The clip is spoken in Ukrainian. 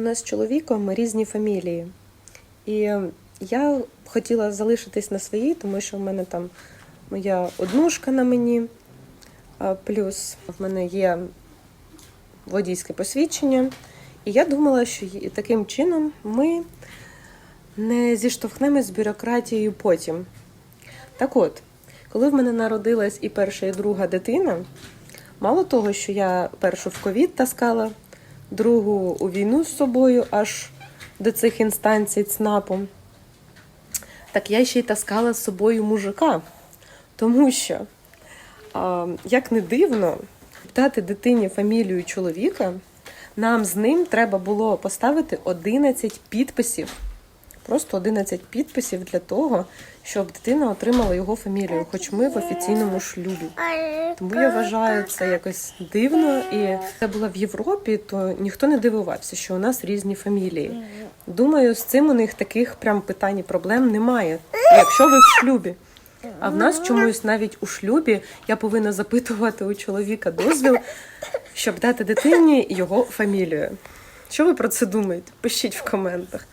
У нас з чоловіком різні фамілії. І я хотіла залишитись на своїй, тому що в мене там моя однушка на мені, плюс в мене є водійське посвідчення. І я думала, що таким чином ми не зіштовхнемось з бюрократією потім. Так от, коли в мене народилась і перша, і друга дитина, мало того, що я першу в ковід таскала, другу у війну з собою аж до цих інстанцій ЦНАПом. так я ще й таскала з собою мужика. Тому що, а, як не дивно, дати дитині фамілію чоловіка, нам з ним треба було поставити 11 підписів. Просто 11 підписів для того, щоб дитина отримала його фамілію, хоч ми в офіційному шлюбі. Тому я вважаю це якось дивно. І це було в Європі, то ніхто не дивувався, що у нас різні фамілії. Думаю, з цим у них таких прям питань і проблем немає, якщо ви в шлюбі. А в нас чомусь навіть у шлюбі я повинна запитувати у чоловіка дозвіл, щоб дати дитині його фамілію. Що ви про це думаєте? Пишіть в коментах.